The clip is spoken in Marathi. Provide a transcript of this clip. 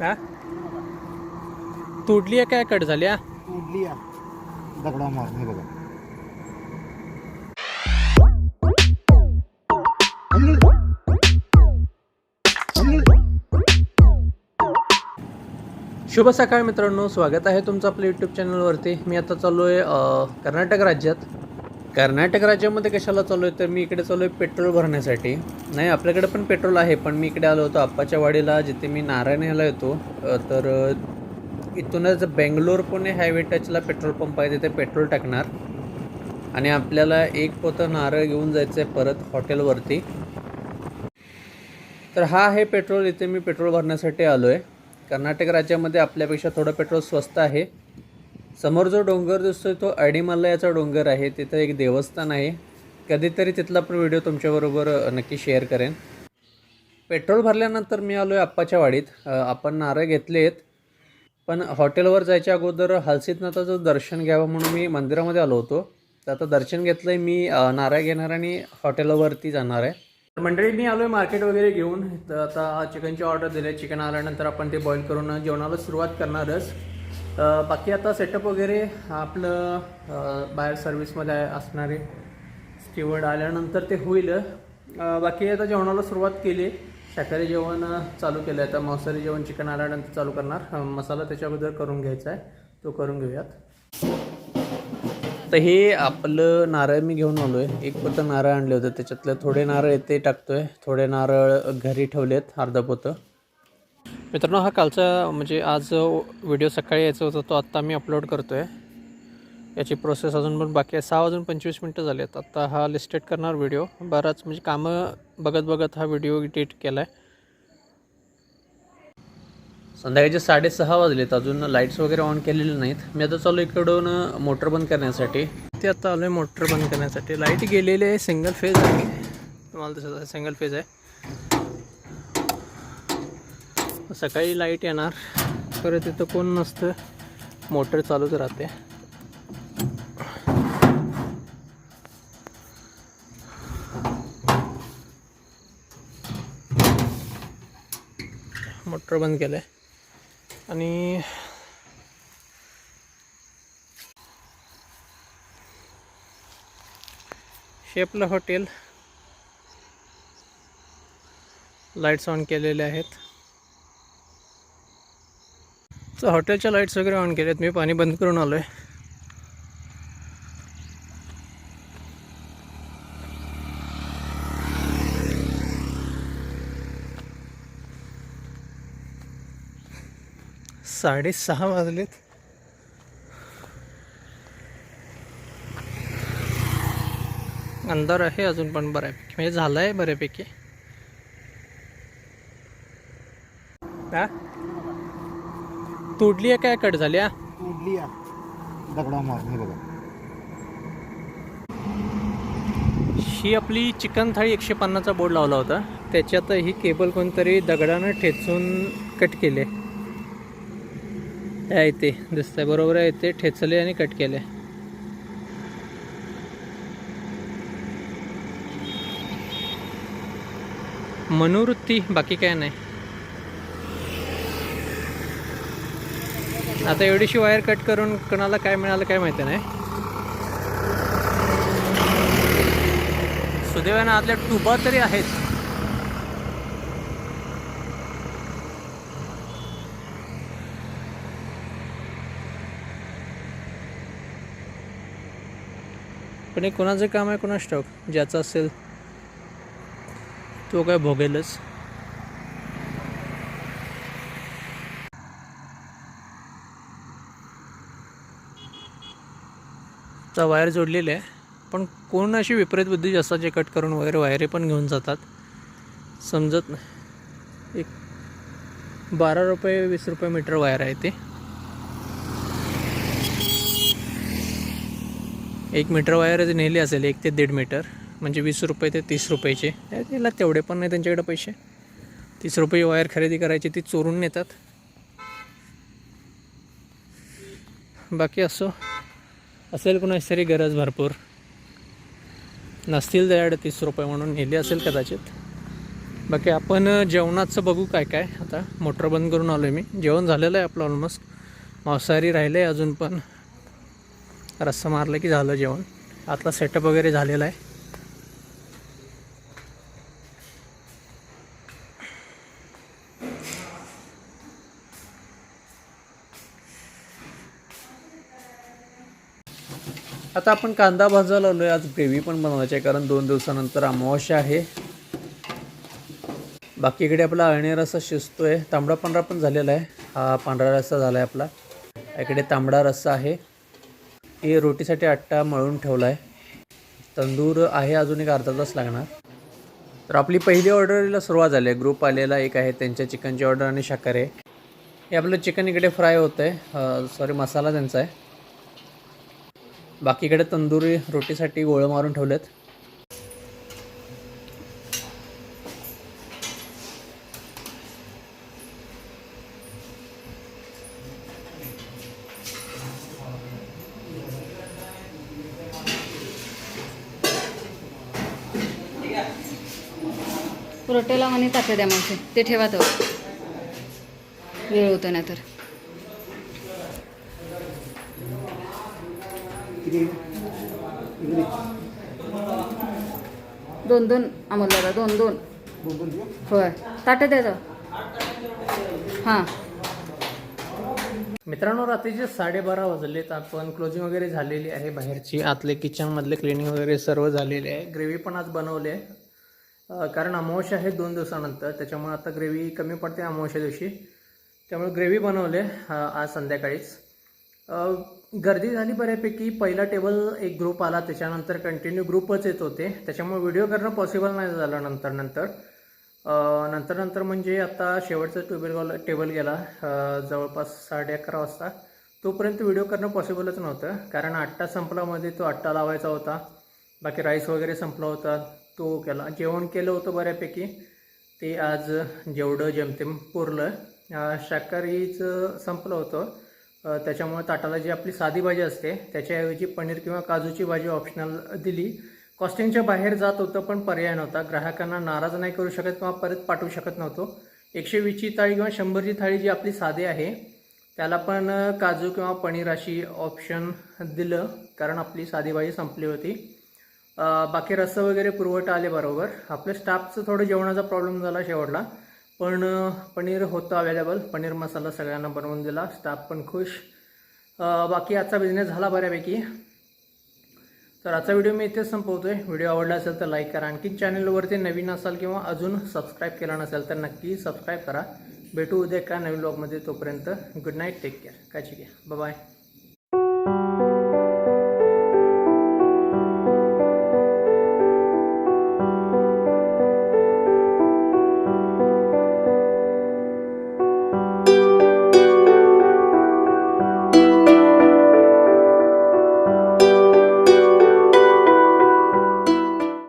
हा? तुडली आहे काय? कट झाली हा? उडली या दगडा मारून हे बघा. शुभ सकाळ मित्रांनो स्वागत आहे तुमचं आपल्या यूट्यूब चॅनलवरती मी आता चाललो आहे कर्नाटक राज्यात. कर्नाटक राज्यामध्ये कशाला चालू आहे तर मी इकडे चालू आहे पेट्रोल भरण्यासाठी. नाही आपल्याकडे पण पेट्रोल आहे पण मी इकडे आलो होतो आप्पाच्या वाडीला जिथे मी नारायण ह्याला येतो तर इथूनच बेंगलोर पुणे हायवे टचला पेट्रोल पंप आहे तिथे पेट्रोल टाकणार. आणि आपल्याला एक पोतं नारळ घेऊन जायचं आहे परत हॉटेलवरती. तर हा आहे पेट्रोल इथे मी पेट्रोल भरण्यासाठी आलो आहे कर्नाटक राज्यामध्ये आपल्यापेक्षा थोडं पेट्रोल स्वस्त आहे. समोर जो डोंगर दिसतोय तो अडीमल्लायाचा डोंगर आहे. तिथं एक देवस्थान आहे. कधीतरी तिथला पण व्हिडिओ तुमच्याबरोबर नक्की शेअर करेन. पेट्रोल भरल्यानंतर मी आलो आहे आप्पाच्या वाडीत. आपण नारळ घेतले आहेत पण हॉटेलवर जायच्या अगोदर हलसितनाथाचं दर्शन घ्यावं म्हणून मी मंदिरामध्ये आलो होतो. तर आता दर्शन घेतलं आहे मी नारळ घेणार आणि हॉटेलवरती जाणार आहे. तर मंडळी मी आलो आहे मार्केट वगैरे घेऊन. तर आता चिकनची ऑर्डर दिली आहे चिकन आल्यानंतर आपण ते बॉईल करून जेवणाला सुरुवात करणारच. बाकी आता सेटअप वगैरे आपलं बाहेर सर्व्हिसमध्ये असणारे स्टीवर्ड आल्यानंतर ते होईल. बाकी आता जेवणाला सुरुवात केली. शाकाहारी जेवण चालू केलं आहे आता मांसाहारी जेवण चिकन आल्यानंतर चालू करणार. मसाला त्याच्याबद्दल करून घ्यायचा आहे. तो करून घेऊयात. तर हे आपलं नारळ मी घेऊन आलो आहे एक पोतं नारळ आणले होते. त्याच्यातले थोडे नारळ येते टाकतोय. थोडे नारळ घरी ठेवलेत अर्धा पोतं. मित्रांनो हा कालचा म्हणजे आज व्हिडिओ सकाळी यायचा होता तो आत्ता मी अपलोड करतो आहे याची प्रोसेस अजून पण बाकी आहे. सहा वाजून पंचवीस मिनटं झाली आहेत आत्ता हा लिस्टेड करणार व्हिडिओ बराच म्हणजे कामं बघत बघत हा व्हिडिओ एडिट केला आहे संध्याकाळचे साडेसहा वाजलेत. अजून लाईट्स वगैरे ऑन केलेले नाहीत. मी आता चालू इकडून मोटर बंद करण्यासाठी. ते आता आलो आहे मोटर बंद करण्यासाठी. लाइट गेलेली आहे सिंगल फेज आहे. तुम्हाला दिसत आहे सिंगल फेज आहे. सकाळी लाइट येणार. खरं तिथं कोण नसतं. मोटर चालूच राहते. मोटर बंद केलं आहे आणि शेपलं हॉटेल. लाईट्स ऑन केलेले आहेत. तर हॉटेलच्या लाईट्स वगैरे ऑन केल्यात. मी पाणी बंद करून आलो आहे साडेसहा वाजलेत. अंधार आहे अजून पण बऱ्यापैकी. म्हणजे झालं आहे बऱ्यापैकी. हा? तुडली आहे काय कट झाली या दगडा मारून बघा. ही आपली चिकन थाळी एकशे पन्नासचा बोर्ड लावला होता. त्याच्यात ही केबल कोणतरी दगडानं ठेचून कट केले. आहे ते दिसतंय. बरोबर आहे ते ठेचले आणि कट केले. मनोवृत्ती बाकी काय नाही. आता एवढीशी वायर कट करून कोणाला काय मिळालं काय माहिती नाही. सुदैवानं आतल्या टुबा तरी आहेत. पण हे कोणाचं काम आहे कोणा स्टॉक ज्याचं असेल तो काय भोगेलच. चा वायर जोडलेले आहे. पण कोण अशी विपरीत बुद्धी जास्त जे कट करून वगैरे वायरे पण घेऊन जातात? समजत नाही. एक बारा रुपये वीस रुपये मीटर वायर आहे ते. एक मीटर वायर नेली असेल एक ते दीड मीटर म्हणजे वीस रुपये ते तीस रुपयाचे. त्या- त्याला तेवढे पण नाही त्यांच्याकडे पैसे. तीस रुपये वायर खरेदी करायची ती चोरून नेतात. बाकी असो असेल कुणाची तरी गरज भरपूर. नसतील त्याच्याकडे तीस रुपये म्हणून नेली असेल कदाचित. बाकी आपण जेवणाचं बघू काय काय. आता मोटर बंद करून आलो आहे मी. जेवण झालेलं आहे आपलं ऑलमोस्ट मांसाहारी राहिलं आहे अजून पण. रस्सा मारलं की झालं जेवण. आतला सेटअप वगैरे झालेला आहे. आता आपण कांदा भाजायला लावलो आहे आज ग्रेव्ही पण बनवायची आहे कारण दोन दिवसानंतर अमावस्या आहे. बाकी इकडे आपला अळणी रस्सा शिजतो आहे तांबडा पांढरा पण झालेला आहे. हा पांढरा रस्सा झाला आहे आपला. इकडे तांबडा रस्सा आहे. हे रोटीसाठी आट्टा मळून ठेवला आहे तंदूर आहे अजून एक अर्धा तास लागणार. तर आपली पहिली ऑर्डरला सुरुवात झाली आहे. ग्रुप आलेला एक आहे त्यांच्या चिकनची ऑर्डर आणि शाकाहारी. आहे हे आपलं चिकन इकडे फ्राय होतं आहे सॉरी मसाला त्यांचा आहे. बाकीकडे तंदुरी रोटीसाठी गोळं मारून ठेवलेत. रोटेला म्हणे ताटं द्या मावशी. ते ठेवा तो. वेळ होतो ना तर दोन दोन अमोल दादा दोन दोन. होय. ताटं द्या हां. मित्रांनो रात्रीचे साडेबारा वाजलेत आपण क्लोजिंग वगैरे झालेली आहे. बाहेरची आतले किचनमधले क्लिनिंग वगैरे सर्व झालेले आहे. ग्रेव्ही पण आज बनवली आहे. कारण अमावश आहे दोन दिवसानंतर त्याच्यामुळे आता ग्रेव्ही कमी पडते अमावश्या दिवशी. त्यामुळे ग्रेव्ही बनवले आज संध्याकाळीच. गर्दी झाली बऱ्यापैकी. पहिला टेबल एक ग्रुप आला त्याच्यानंतर कंटिन्यू ग्रुपच येत होते. त्याच्यामुळे व्हिडिओ करणं पॉसिबल नाही झालं नंतर नंतर. नंतर नंतर म्हणजे आता शेवटचा टेबल टेबल गेला जवळपास साडे अकरा वाजता. तोपर्यंत व्हिडिओ करणं पॉसिबलच नव्हतं. कारण आट्टा संपलामध्ये तो आट्टा लावायचा होता. बाकी राईस वगैरे संपला होता तो केला. जेवण केलं होतं बऱ्यापैकी. ते आज जेवढं जेमतेम पुरलं. शाकाहारीचं संपलं होतं. त्याच्यामुळे ताटाला जी आपली साधी भाजी असते त्याच्याऐवजी पनीर किंवा काजूची भाजी ऑप्शनल दिली. कॉस्टिंगच्या बाहेर जात होतं पण पर्याय नव्हता. ग्राहकांना नाराज नाही करू शकत किंवा परत पाठवू शकत नव्हतो. एकशे वीसची थाळी किंवा शंभरची थाळी जी आपली साधी आहे त्याला पण काजू किंवा पनीर अशी ऑप्शन दिलं कारण आपली साधी भाजी संपली होती. बाकी रस्सा वगैरे पुरवठा आले बरोबर. आपल्या स्टाफचं थोडं जेवणाचा प्रॉब्लेम झाला शेवटला. पण पनीर होतं अवेलेबल पनीर मसाला सगळ्यांना बनवून दिला स्टाफ पण खुश. बाकी आजचा बिझनेस झाला बऱ्यापैकी. तर आजचा व्हिडिओ मी इथेच आहे व्हिडिओ आवडला असेल तर लाईक करा. आणखी चॅनलवरती नवीन असाल किंवा अजून सबस्क्राईब केला नसेल तर नक्की सबस्क्राईब करा. भेटू उद्या का नवीन ब्लॉगमध्ये तोपर्यंत गुड नाईट टेक केअर काळजी घ्या. बाय